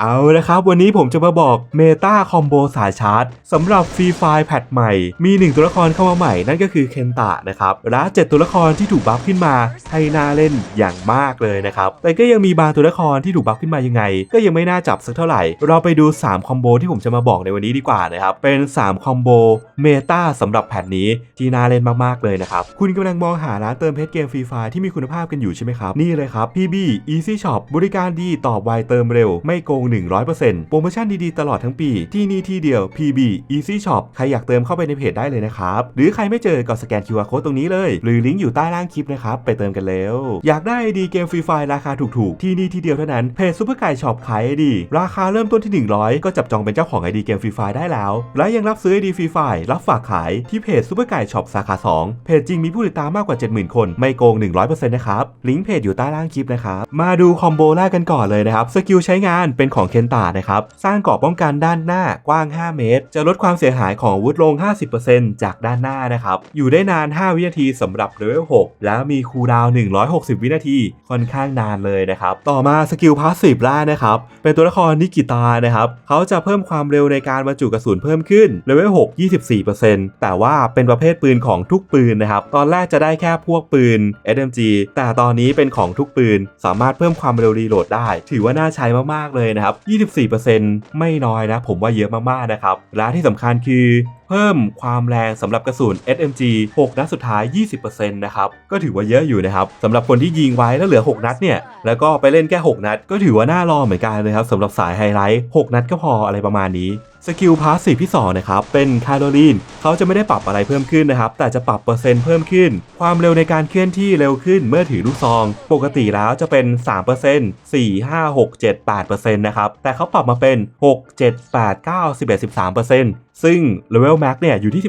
เอาละครับ วันนี้ผมจะมาบอกเมตาคอมโบสายชาร์จสำหรับฟรีไฟแพทใหม่ มี 1 ตัวละครเข้ามาใหม่นั่นก็คือเคนตะนะครับ และ 7 ตัวละครที่ถูกบัฟขึ้นมาให้น่าเล่นอย่างมากเลยนะครับ แต่ก็ยังมีบางตัวละครที่ถูกบัฟขึ้นมายังไง ก็ยังไม่น่าจับสักเท่าไหร่ เราไปดู 3 คอมโบที่ผมจะมาบอกในวันนี้ดีกว่านะครับ เป็น 3 คอมโบเมตาสำหรับแพทนี้ที่น่าเล่นมากๆเลยนะครับ คุณกำลังมองหาร้านเติมเพชรเกมฟรีไฟที่มีคุณภาพกันอยู่ใช่ไหมครับ นี่เลยครับ PB Easy Shop บริการดีตอบไวเติมเร็วไม่โกง100%โปรโมชั่นดีๆ ตลอดทั้งปี ที่นี่ที่เดียว PB Easy Shop ใครอยากเติมเข้าไปในเพจได้เลยนะครับ หรือใครไม่เจอก็สแกน QR Code ตรงนี้เลย หรือลิงก์อยู่ใต้ล่างคลิปนะครับ ไปเติมกันแล้ว อยากได้ไอดีเกมฟรีไฟราคาถูกๆ ที่นี่ที่เดียวเท่านั้น เพจซุปเปอร์ไก่ช็อปขายไอดี ราคาเริ่มต้นที่ 100 ก็จับจองเป็นเจ้าของไอดีเกมฟรีไฟได้แล้ว และยังรับซื้อไอดีฟรีไฟรับฝากขายที่เพจซุปเปอร์ไก่ช็อปสาขา 2 เพจจริงมีผู้ติดตามมากกว่า 70,000 คนไม่โกง 100%นะครับลิงก์เพจอยู่ใต้ล่างคลิปนะครับมาดูคอมโบแรกกันก่อนเลยนะครับสกิลใช้งานเป็นของเคนตานะครับ สร้างเกราะป้องกันด้านหน้ากว้าง 5 เมตร จะลดความเสียหายของอาวุธลง 50%จากด้านหน้านะครับ อยู่ได้นาน 5 วินาทีสำหรับเลเวล 6 แล้วมีคูลดาวน์160 วินาที ค่อนข้างนานเลยนะครับ ต่อมาสกิลพาสซีฟล่านะครับ เป็นตัวละครนิกิตานะครับ เขาจะเพิ่มความเร็วในการบรรจุกระสุนเพิ่มขึ้นเลเวล 6 24%แต่ว่าเป็นประเภทปืนของทุกปืนนะครับ ตอนแรกจะได้แค่พวกปืน SMG แต่ตอนนี้เป็นของทุกปืน สามารถเพิ่มความเร็วรีโหลดได้ ถือว่าน่าใช้มากๆเลยนะครับ24%ไม่น้อยนะ ผมว่าเยอะมากๆนะครับ และที่สำคัญคือเพิ่มความแรงสำหรับกระสุน SMG 6 นัดสุดท้าย 20%นะครับก็ถือว่าเยอะอยู่นะครับสำหรับคนที่ยิงไว้แล้วเหลือ 6 นัดเนี่ยแล้วก็ไปเล่นแค่ 6 นัด ก็ถือว่าน่ารอเหมือนกันนะครับสำหรับสายไฮไลท์6 นัดก็พออะไรประมาณนี้สกิลพาสซีฟที่2นะครับ เป็นคาร์โดลีนเขาจะไม่ได้ปรับอะไรเพิ่มขึ้นนะครับ แต่จะปรับเปอร์เซ็นต์เพิ่มขึ้น ความเร็วในการเคลื่อนที่เร็วขึ้นเมื่อถือลูกซอง ปกติแล้วจะเป็น 3% 4 5 6 7 8%นะครับ แต่เขาปรับมาเป็น 6 7 8 9 11 13% ซึ่งเลเวลแม็กเนี่ยอยู่ที่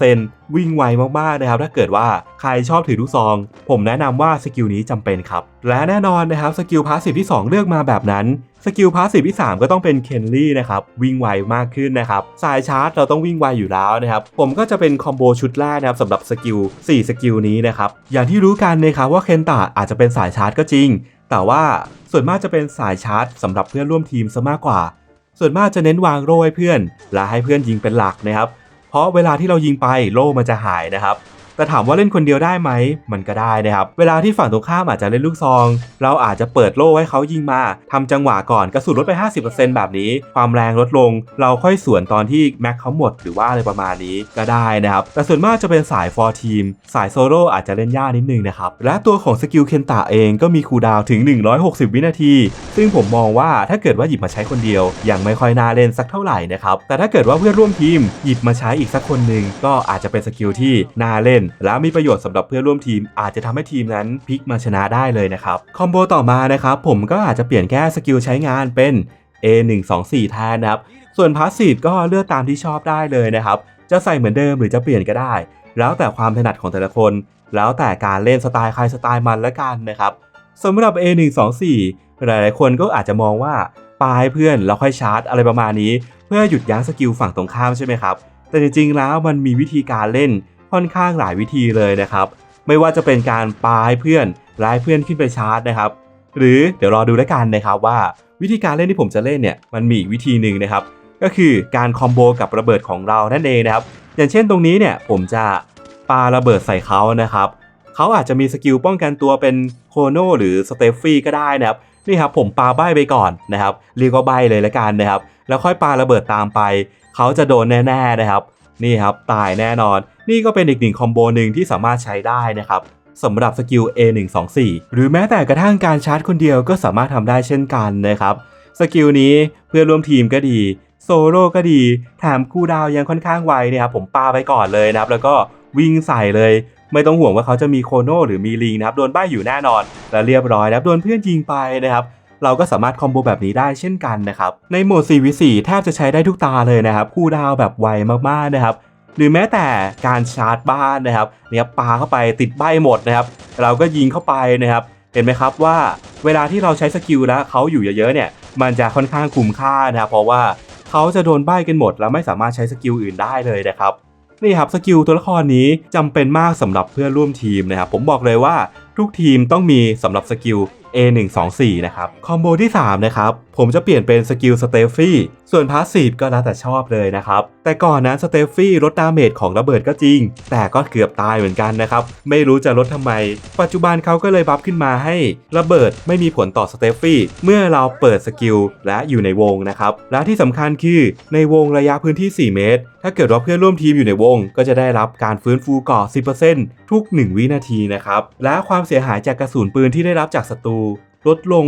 13%วิ่งไวมากๆนะครับถ้าเกิดว่าใครชอบถือลูกซอง ผมแนะนำว่าสกิลนี้จำเป็นครับ และแน่นอนนะครับสกิลพาสซีฟที่ 2 เลือกมาแบบนั้นสกิลพาสซีฟที่ 3 ก็ต้องเป็นเคนลี่นะครับวิ่งไวมากขึ้นนะครับสายชาร์จเราต้องวิ่งไวอยู่แล้วนะครับผมก็จะเป็นคอมโบชุดแรกนะครับสำหรับสกิล4สกิลนี้นะครับอย่างที่รู้กันนะครับว่าเคนตะอาจจะเป็นสายชาร์จก็จริง แต่ว่าส่วนมากจะเป็นสายชาร์จสำหรับเพื่อนร่วมทีมซะมากกว่า ส่วนมากจะเน้นวางโล่ให้เพื่อนและให้เพื่อนยิงเป็นหลักนะครับ เพราะเวลาที่เรายิงไปโล่มันจะหายนะครับ แต่ถามว่าเล่นคนเดียวได้ไหม มันก็ได้นะครับ เวลาที่ฝั่งตรงข้ามอาจจะเล่นลูกซอง เราอาจจะเปิดโล่ให้เขายิงมาทำจังหวะก่อนกระสุนลดไป 50%แบบนี้ ความแรงลดลง เราค่อยสวนตอนที่แม็กเขาหมดหรือว่าอะไรประมาณนี้ก็ได้นะครับ แต่ส่วนมากจะเป็นสาย for team สายโซโล่อาจจะเล่นยากนิดนึงนะครับ และตัวของสกิลเคนตะเองก็มีคูดาวถึง 160 วินาที ซึ่งผมมองว่าถ้าเกิดว่าหยิบมาใช้คนเดียวยังไม่ค่อยน่าเล่นสักเท่าไหร่นะครับแต่ถ้าเกิดว่าเพื่อนร่วมทีมหยิบมาใช้อีกสักคนหนึ่งก็อาจจะเป็นสกิลที่น่าเล่นและมีประโยชน์สำหรับเพื่อนร่วมทีม อาจจะทำให้ทีมนั้นพลิกมาชนะได้เลยนะครับ คอมโบต่อมานะครับผมก็อาจจะเปลี่ยนแค่สกิลใช้งานเป็น A124 แทนนะครับ ส่วนพาสซีฟก็เลือกตามที่ชอบได้เลยนะครับ จะใส่เหมือนเดิมหรือจะเปลี่ยนก็ได้ แล้วแต่ความถนัดของแต่ละคน แล้วแต่การเล่นสไตล์ใครสไตล์มันละกันนะครับสำหรับ A124 หลายๆ คนก็อาจจะมองว่าปาให้เพื่อนแล้วค่อยชาร์จอะไรประมาณนี้ เพื่อหยุดยั้งสกิลฝั่งตรงข้ามใช่ไหมครับ แต่จริงๆแล้วมันมีวิธีการเล่น ค่อนข้างหลายวิธีเลยนะครับ ไม่ว่าจะเป็นการปาให้เพื่อนไล่เพื่อนขึ้นไปชาร์จนะครับ หรือเดี๋ยวรอดูแล้วกันนะครับว่าวิธีการเล่นที่ผมจะเล่นเนี่ยมันมีอีกวิธีหนึ่งนะครับ ก็คือการคอมโบกับระเบิดของเรานั่นเองนะครับ อย่างเช่นตรงนี้เนี่ยผมจะปาระเบิดใส่เขานะครับเขาอาจจะมีสกิลป้องกันตัวเป็นโคโนหรือสเตฟฟี่ก็ได้นะครับนี่ครับผมปาใบไปก่อนนะครับเรียกว่าใบเลยละกันนะครับ แล้วค่อยปาระเบิดตามไป เขาจะโดนแน่ๆนะครับ นี่ครับตายแน่นอน นี่ก็เป็นอีกหนึ่งคอมโบหนึ่งที่สามารถใช้ได้นะครับสำหรับสกิล A124 หรือแม้แต่กระทั่งการชาร์จคนเดียวก็สามารถทำได้เช่นกันนะครับสกิลนี้เพื่อร่วมทีมก็ดีโซโล่ก็ดีแถมคูลดาวยังค่อนข้างไวเนี่ยครับผมปาไปก่อนเลยนะครับ แล้วก็วิ่งใส่เลย ไม่ต้องห่วงว่าเขาจะมีโคโนหรือมีลิงนะครับโดนบ้อยู่แน่นอน และเรียบร้อยนะครับโดนเพื่อนยิงไปนะครับ เราก็สามารถคอมโบแบบนี้ได้เช่นกันนะครับ ในโหมด 4v4 แทบจะใช้ได้ทุกตาเลยนะครับ คูลดาวแบบไวมากๆนะครับ หรือแม้แต่การชาร์จบ้านนะครับเนี่ยปาเข้าไปติดใบหมดนะครับ เราก็ยิงเข้าไปนะครับ เห็นไหมครับว่าเวลาที่เราใช้สกิลแล้วเขาอยู่เยอะๆเนี่ย มันจะค่อนข้างคุ้มค่านะครับ เพราะว่าเขาจะโดนใบกันหมด แล้วไม่สามารถใช้สกิลอื่นได้เลยนะครับนี่ครับสกิลตัวละครนี้จำเป็นมากสำหรับเพื่อนร่วมทีมนะครับ ผมบอกเลยว่าทุกทีมต้องมีสำหรับสกิล A124 นะครับ คอมโบที่ 3 นะครับ ผมจะเปลี่ยนเป็นสกิลสเตฟฟี่ส่วนพาสซีฟก็แล้วแต่ชอบเลยนะครับ แต่ก่อนนั้นสเตฟฟี่ลดดาเมจของระเบิดก็จริง แต่ก็เกือบตายเหมือนกันนะครับ ไม่รู้จะลดทำไม ปัจจุบันเขาก็เลยบัฟขึ้นมาให้ระเบิดไม่มีผลต่อสเตฟฟี่เมื่อเราเปิดสกิลและอยู่ในวงนะครับ และที่สำคัญคือในวงระยะพื้นที่ 4 เมตร ถ้าเกิดว่าเพื่อนร่วมทีมอยู่ในวง ก็จะได้รับการฟื้นฟูเกราะ10%ทุก 1 วินาทีนะครับ และความเสียหายจากกระสุนปืนที่ได้รับจากศัตรูลดลง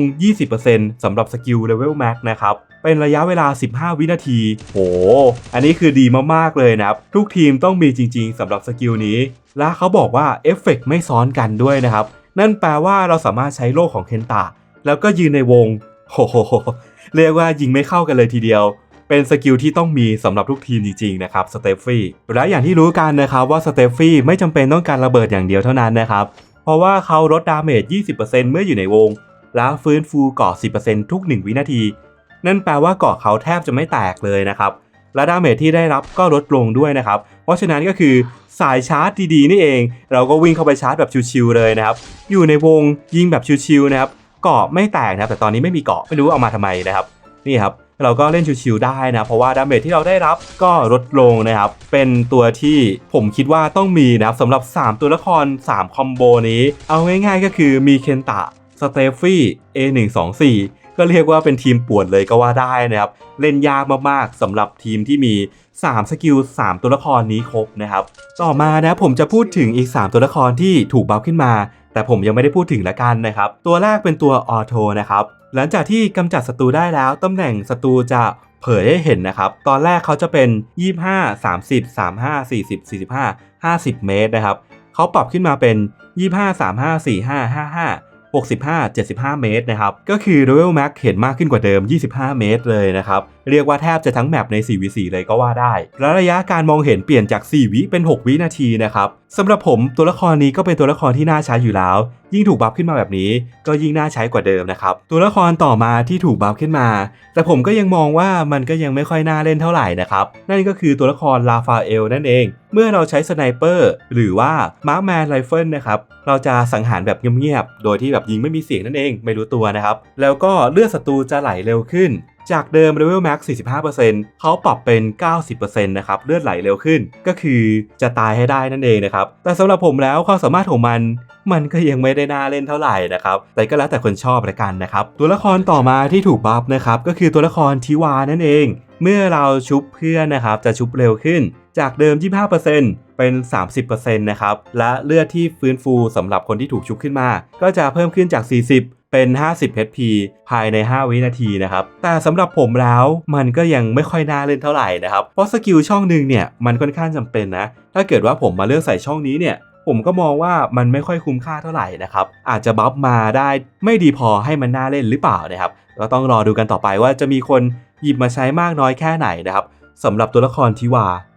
20%สำหรับสกิลเลเวลแม็กนะครับ เป็นระยะเวลา 15 วินาที โห อันนี้คือดีมาก ๆ เลยนะครับ ทุกทีมต้องมีจริง ๆสำหรับสกิลนี้ และเขาบอกว่าเอฟเฟกต์ไม่ซ้อนกันด้วยนะครับ นั่นแปลว่าเราสามารถใช้โล่ของเคนตะแล้วก็ยืนในวง โห เรียกว่ายิงไม่เข้ากันเลยทีเดียว เป็นสกิลที่ต้องมีสำหรับทุกทีมจริง ๆ นะครับสเตฟฟี่ และอย่างที่รู้กันนะครับว่าสเตฟฟี่ไม่จำเป็นต้องการระเบิดอย่างเดียวเท่านั้นนะครับ เพราะว่าเขาลดดาเมจ 20%เมื่ออยู่ในวง แล้วฟื้นฟูเกาะ 10%ทุก 1 วินาที นั่นแปลว่าเกาะเขาแทบจะไม่แตกเลยนะครับ และดาเมจที่ได้รับก็ลดลงด้วยนะครับ เพราะฉะนั้นก็คือสายชาร์จดีๆนี่เอง เราก็วิ่งเข้าไปชาร์จแบบชิวๆเลยนะครับ อยู่ในวงยิงแบบชิวๆนะครับ เกาะไม่แตกนะครับ แต่ตอนนี้ไม่มีเกาะไม่รู้เอามาทำไมนะครับ นี่ครับ เราก็เล่นชิวๆได้นะ เพราะว่าดาเมจที่เราได้รับก็ลดลงนะครับ เป็นตัวที่ผมคิดว่าต้องมีนะครับสำหรับ 3 ตัวละคร 3 คอมโบนี้ เอาง่ายๆก็คือมีเคนตะสเตฟฟี่ A124 ก็เรียกว่าเป็นทีมปวนเลยก็ว่าได้นะครับ เล่นยากมากๆสำหรับทีมที่มี 3 สกิล 3 ตัวละครนี้ครบนะครับ ต่อมานะผมจะพูดถึงอีก 3 ตัวละครที่ถูกบัฟขึ้นมา แต่ผมยังไม่ได้พูดถึงละกันนะครับ ตัวแรกเป็นตัวออโทนะครับ หลังจากที่กำจัดศัตรูได้แล้วตำแหน่งศัตรูจะเผยให้เห็นนะครับ ตอนแรกเขาจะเป็น 25 30 35 40 45 50 เมตรนะครับ เขาปรับขึ้นมาเป็น 25 35 45 55 65 75 เมตรนะครับ ก็คือ Level Max เห็นมากขึ้นกว่าเดิม 25 เมตรเลยนะครับ เรียกว่าแทบจะทั้งแมปใน 4v4 เลยก็ว่าได้ และระยะการมองเห็นเปลี่ยนจาก 4 วิเป็น 6 วินาทีนะครับสำหรับผมตัวละครนี้ก็เป็นตัวละครที่น่าใช้อยู่แล้ว ยิ่งถูกบัฟขึ้นมาแบบนี้ ก็ยิ่งน่าใช้กว่าเดิมนะครับ ตัวละครต่อมาที่ถูกบัฟขึ้นมา แต่ผมก็ยังมองว่ามันก็ยังไม่ค่อยน่าเล่นเท่าไหร่นะครับ นั่นก็คือตัวละครลาฟาเอลนั่นเอง เมื่อเราใช้สไนเปอร์หรือว่ามาร์คแมนไรเฟิลนะครับเราจะสังหารแบบเงียบๆโดยที่แบบยิงไม่มีเสียงนั่นเองไม่รู้ตัวนะครับแล้วก็เลือดศัตรูจะไหลเร็วขึ้น จากเดิม Level Max 45%เขาปรับเป็น 90%นะครับ เลือดไหลเร็วขึ้น ก็คือจะตายให้ได้นั่นเองนะครับ แต่สำหรับผมแล้วความสามารถของมัน มันก็ยังไม่ได้น่าเล่นเท่าไหร่นะครับ แต่ก็แล้วแต่คนชอบละกันนะครับ ตัวละครต่อมาที่ถูกบัฟนะครับ ก็คือตัวละครทิวานั่นเอง เมื่อเราชุบเพื่อนนะครับ จะชุบเร็วขึ้น จากเดิม 25%เป็น 30%นะครับ และเลือดที่ฟื้นฟูสำหรับคนที่ถูกชุบขึ้นมา ก็จะเพิ่มขึ้นจาก 40 เป็น 50 HP ภายใน 5 วินาทีนะครับ แต่สำหรับผมแล้วมันก็ยังไม่ค่อยน่าเล่นเท่าไหร่นะครับ เพราะสกิลช่องหนึ่งเนี่ยมันค่อนข้างจำเป็นนะ ถ้าเกิดว่าผมมาเลือกใส่ช่องนี้เนี่ยผมก็มองว่ามันไม่ค่อยคุ้มค่าเท่าไหร่นะครับ อาจจะบัฟมาได้ไม่ดีพอให้มันน่าเล่นหรือเปล่านะครับ ก็ต้องรอดูกันต่อไปว่าจะมีคนหยิบมาใช้มากน้อยแค่ไหนนะครับสำหรับตัวละครทิวา